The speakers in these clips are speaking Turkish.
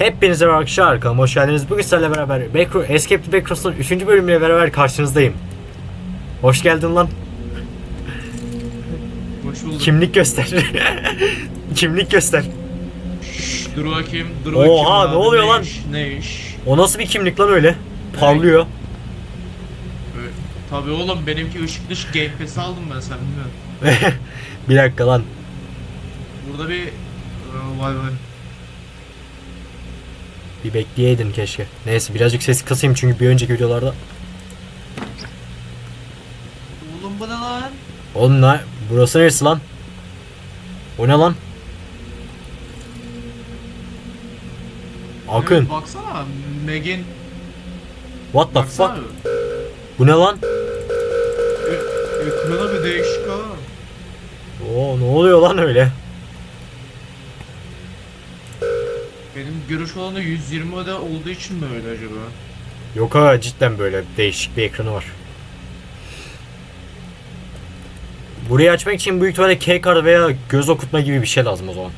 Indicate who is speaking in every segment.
Speaker 1: Hepinize merhaba arkadaşlar kanalıma hoş geldiniz. Bugün sizlerle beraber Backro Escape to Backroots'un 3. bölümüyle beraber karşınızdayım. Hoş geldin lan.
Speaker 2: Hoş bulduk.
Speaker 1: Kimlik göster. Kimlik göster.
Speaker 2: Şşş, dur bakayım. Dur
Speaker 1: Oha,
Speaker 2: bakayım
Speaker 1: ne
Speaker 2: abi,
Speaker 1: oluyor lan?
Speaker 2: iş, ne iş?
Speaker 1: O nasıl bir kimlik lan öyle? Parlıyor.
Speaker 2: Tabii oğlum benimki ışık dış Game aldım ben sen bilmiyorum.
Speaker 1: bir dakika lan.
Speaker 2: Burada bir... Ee, Vay vay.
Speaker 1: Bir bekleyeydin keşke. Neyse birazcık sesi kısayım çünkü bir önceki videolarda.
Speaker 2: Oğlum bu ne lan?
Speaker 1: Oğlum ne? Burası neresi lan? O ne lan? Akın.
Speaker 2: Evet, baksana Meg'in...
Speaker 1: What the
Speaker 2: Baksana.
Speaker 1: fuck? Bu ne lan?
Speaker 2: E, ekranı bir değişik ha.
Speaker 1: Oo ne oluyor lan öyle?
Speaker 2: Benim görüş alanı 120'de olduğu için mi öyle acaba?
Speaker 1: Yok ha cidden böyle değişik bir ekranı var. Burayı açmak için büyük ihtimalle keycard veya göz okutma gibi bir şey lazım o zaman.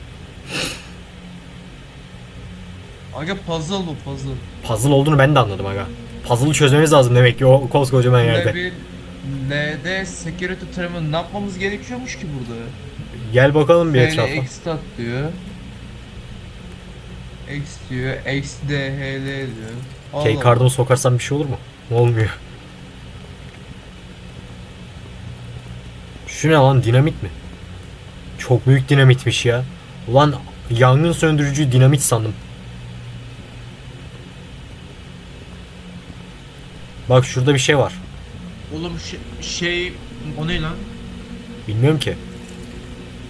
Speaker 2: Aga puzzle bu puzzle.
Speaker 1: Puzzle olduğunu ben de anladım aga. Puzzle'ı çözmemiz lazım demek ki o koskocaman yerde.
Speaker 2: Level LD security terminal ne yapmamız gerekiyormuş ki burada?
Speaker 1: Gel bakalım bir etrafa.
Speaker 2: Xstat diyor. X diyor. XDHL diyor. Allah
Speaker 1: Keycard'ımı sokarsam bir şey olur mu? Olmuyor. Şu ne lan dinamit mi? Çok büyük dinamitmiş ya. Ulan yangın söndürücü dinamit sandım. Bak şurada bir şey var.
Speaker 2: Oğlum şey, şey o ne lan?
Speaker 1: Bilmiyorum ki.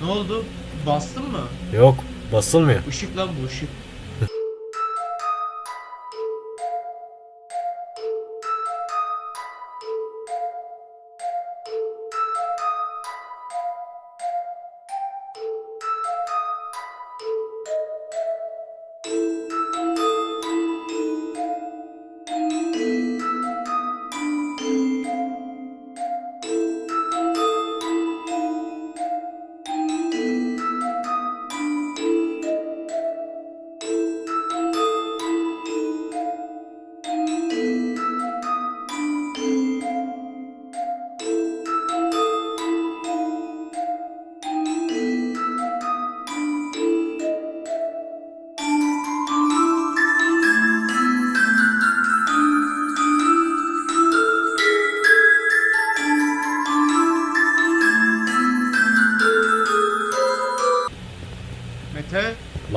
Speaker 2: Ne oldu? Bastın mı?
Speaker 1: Yok basılmıyor.
Speaker 2: Işık lan bu ışık.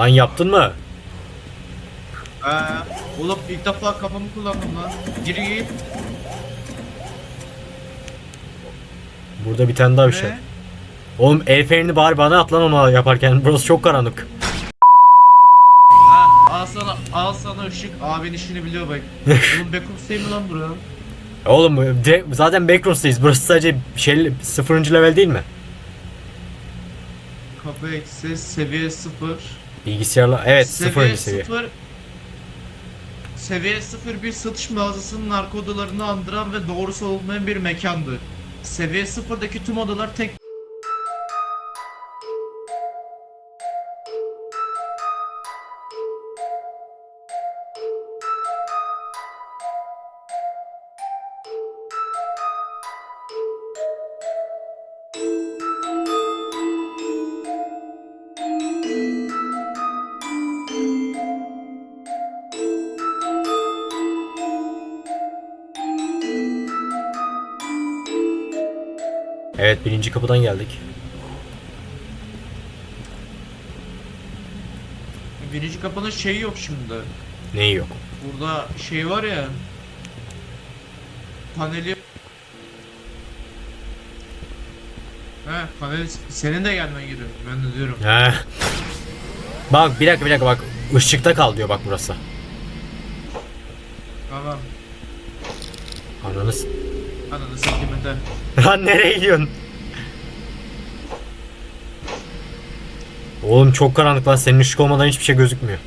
Speaker 1: Lan yaptın mı?
Speaker 2: Ee, oğlum ilk defa kafamı kullandım lan. Git.
Speaker 1: Burada bir tane daha bir şey.
Speaker 2: Ne?
Speaker 1: Oğlum el fenerini bari bana at lan onu yaparken. Burası çok karanlık.
Speaker 2: Ha, al sana, al sana ışık. Abin işini biliyor bak. Oğlum değil mi lan bura?
Speaker 1: Oğlum direkt- zaten Backrooms'tayız. Burası sadece şey sıfırıncı level değil mi?
Speaker 2: Kapı eksi seviye 0.
Speaker 1: Bilgisayarla evet sıfırıncı seviye.
Speaker 2: sıfır- Seviye 0 bir satış mağazasının arka odalarını andıran ve doğrusu olmayan bir mekandı. Seviye 0'daki tüm odalar tek
Speaker 1: Evet birinci kapıdan geldik.
Speaker 2: birinci kapının şeyi yok şimdi.
Speaker 1: Neyi yok?
Speaker 2: Burada şey var ya. Paneli He panel senin de gelmen gerekiyor. Ben de diyorum.
Speaker 1: He. Bak bir dakika bir dakika bak. Işıkta kal diyor bak burası.
Speaker 2: Tamam. Ananı satayım Mete.
Speaker 1: Lan nereye gidiyorsun? Oğlum çok karanlık lan senin ışık olmadan hiçbir şey gözükmüyor.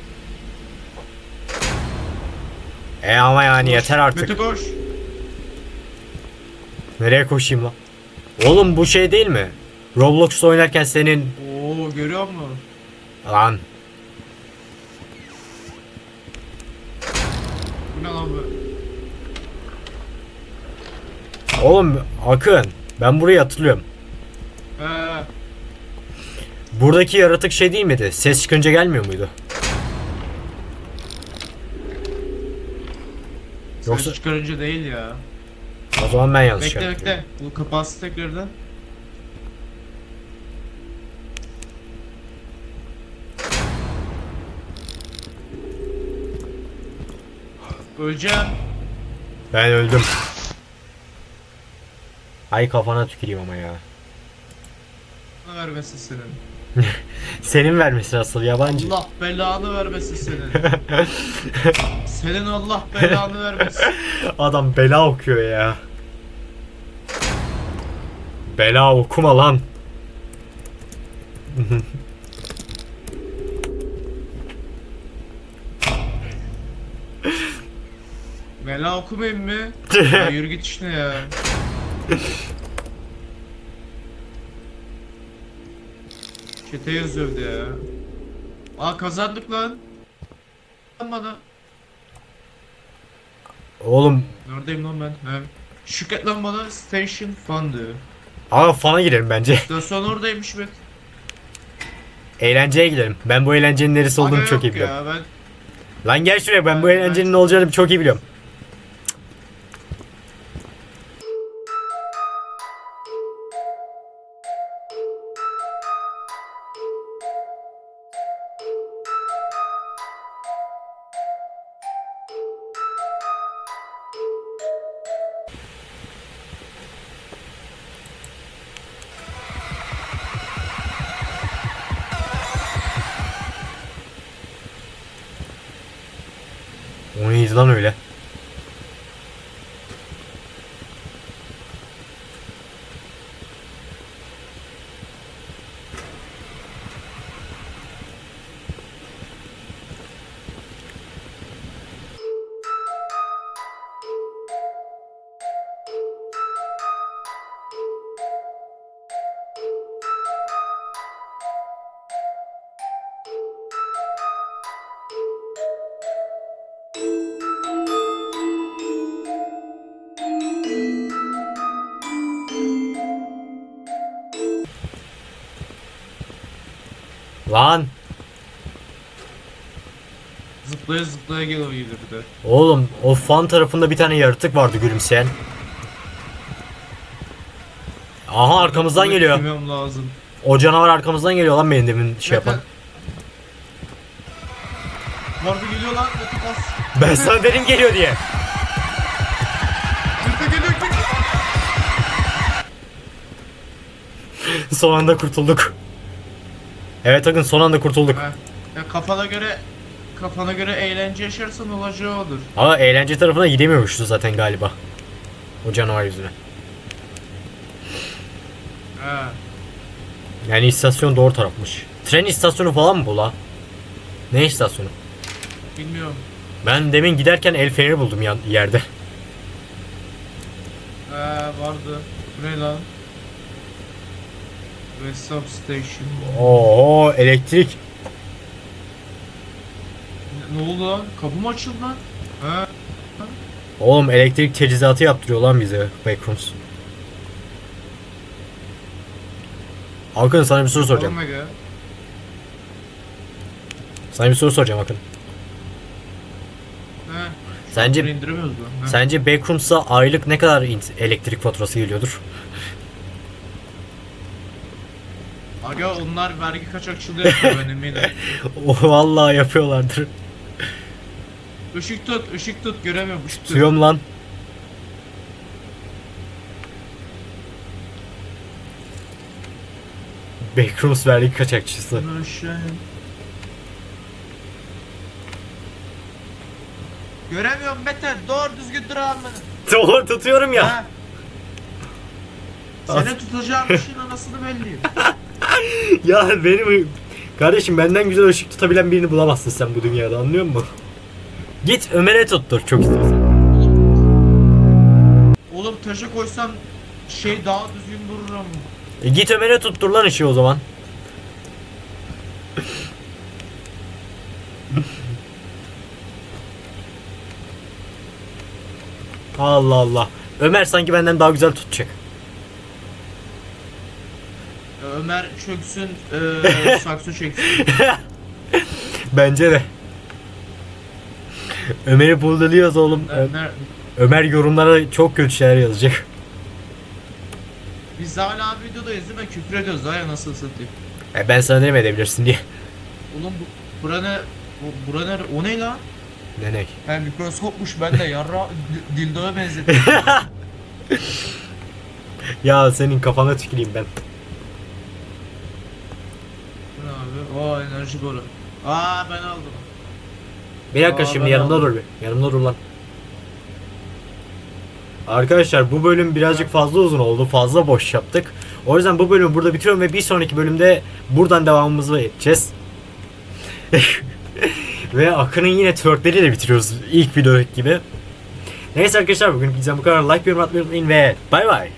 Speaker 1: E ama yani yeter artık.
Speaker 2: Mete koş.
Speaker 1: Nereye koşayım lan? Oğlum bu şey değil mi? Roblox oynarken senin
Speaker 2: Oo görüyor musun?
Speaker 1: lan
Speaker 2: Bu ne lan bu?
Speaker 1: Oğlum Akın ben burayı hatırlıyorum. Buradaki yaratık şey değil miydi? Ses çıkınca gelmiyor muydu? Yoksa
Speaker 2: Yoksa... çıkarınca değil ya.
Speaker 1: o zaman ben yanlış
Speaker 2: Bekle
Speaker 1: yaptım.
Speaker 2: bekle. Bu kapatsın tekrardan. Öleceğim.
Speaker 1: Ben öldüm. Ay kafana tüküreyim ama ya.
Speaker 2: Allah vermesin senin.
Speaker 1: Senin vermesi asıl yabancı.
Speaker 2: Allah belanı vermesin senin. senin Allah belanı vermesin.
Speaker 1: Adam bela okuyor ya. Bela okuma lan.
Speaker 2: Bela okumayayım mı? ya yürü git işte ya. Çete yazıyordu ya. Aa kazandık lan. Bana.
Speaker 1: Oğlum
Speaker 2: Neredeyim lan ben? He. Şükret lan bana Station Fun diyor.
Speaker 1: Aa fana girelim bence.
Speaker 2: Stasyon oradaymış be.
Speaker 1: Eğlenceye gidelim. Ben bu eğlencenin neresi olduğunu
Speaker 2: Aga
Speaker 1: çok iyi biliyorum.
Speaker 2: ya ben
Speaker 1: Lan gel şuraya ben bu
Speaker 2: Ben-
Speaker 1: eğlencenin
Speaker 2: ben-
Speaker 1: olacağını çok iyi biliyorum. O neydi lan öyle? Lan
Speaker 2: zıplaya zıplaya geliyor bir de.
Speaker 1: oğlum o fan tarafında bir tane yaratık vardı gülümseyen. Aha arkamızdan geliyor.
Speaker 2: Bilmem lazım.
Speaker 1: O canavar arkamızdan geliyor lan benim demin şey yapan.
Speaker 2: Harbi geliyor lan. Götü bas.
Speaker 1: Ben sana dedim geliyor diye.
Speaker 2: Geliyor. götü-
Speaker 1: son anda kurtulduk. Evet Akın son anda kurtulduk.
Speaker 2: Ha, Ya kafana göre kafana göre eğlence yaşarsan olacağı olur.
Speaker 1: Ama eğlence tarafına gidemiyormuştu zaten galiba. O canavar yüzüne.
Speaker 2: Ha.
Speaker 1: Yani istasyon doğru tarafmış. Tren istasyonu falan mı bu la? Ne istasyonu?
Speaker 2: Bilmiyorum.
Speaker 1: Ben demin giderken el feneri buldum yan- yerde.
Speaker 2: Ha vardı. Bu ne lan? Ve substation.
Speaker 1: Oo elektrik.
Speaker 2: Ne, ne oldu lan? Kapı mı açıldı lan? Ha.
Speaker 1: Oğlum elektrik teçhizatı yaptırıyor lan bize Backrooms. Akın sana bir soru soracağım.
Speaker 2: Omega.
Speaker 1: Sana bir soru soracağım Akın. Sence
Speaker 2: indiremiyoruz lan.
Speaker 1: Sence Backrooms'a aylık ne kadar elektrik faturası geliyordur?
Speaker 2: Aga onlar vergi kaçakçılığı yapıyor ben eminim.
Speaker 1: O vallahi yapıyorlardır.
Speaker 2: Işık tut, ışık tut göremiyorum ışık tut.
Speaker 1: Tutuyorum lan. Backrooms vergi kaçakçısı.
Speaker 2: Göremiyorum Mete doğru düzgün dur almanı.
Speaker 1: Doğru tutuyorum ya.
Speaker 2: Ha. Senin tutacağın ışığın anasını belliyim.
Speaker 1: Ya benim kardeşim benden güzel ışık tutabilen birini bulamazsın sen bu dünyada anlıyor musun? Git Ömer'e tuttur çok istiyorsan.
Speaker 2: Oğlum taşa koysan şey daha düzgün durur ama.
Speaker 1: E git Ömer'e tuttur lan ışığı o zaman. Allah Allah. Ömer sanki benden daha güzel tutacak.
Speaker 2: Ömer çöksün, eee sakso çeksin.
Speaker 1: Bence de. Ömer'i bulduluyoruz oğlum.
Speaker 2: Ömer,
Speaker 1: Ömer yorumlara çok kötü şeyler yazacak.
Speaker 2: biz hala videodayız değil mi? Küfür ediyoruz daha ya nasıl satayım.
Speaker 1: E ben sana dedim edebilirsin diye.
Speaker 2: Oğlum bu, bura ne? Bu, bura ne? O ne lan?
Speaker 1: Ne ne?
Speaker 2: He mikroskopmuş ben de yarra di- dildoya benzettim.
Speaker 1: Ya senin kafana tüküreyim ben.
Speaker 2: Bu ne abi? O enerji boru. Aa ben aldım.
Speaker 1: Bir dakika
Speaker 2: Aa,
Speaker 1: şimdi
Speaker 2: ben
Speaker 1: yanımda
Speaker 2: aldım.
Speaker 1: dur bir. Yanımda dur lan. Arkadaşlar bu bölüm birazcık fazla uzun oldu. Fazla boş yaptık. O yüzden bu bölümü burada bitiriyorum ve bir sonraki bölümde buradan devamımızı edeceğiz. ve Akın'ın yine twerkleriyle bitiriyoruz ilk videodaki gibi. Neyse arkadaşlar bugün bizden bu kadar. Like, yorum atmayı unutmayın ve bay bay.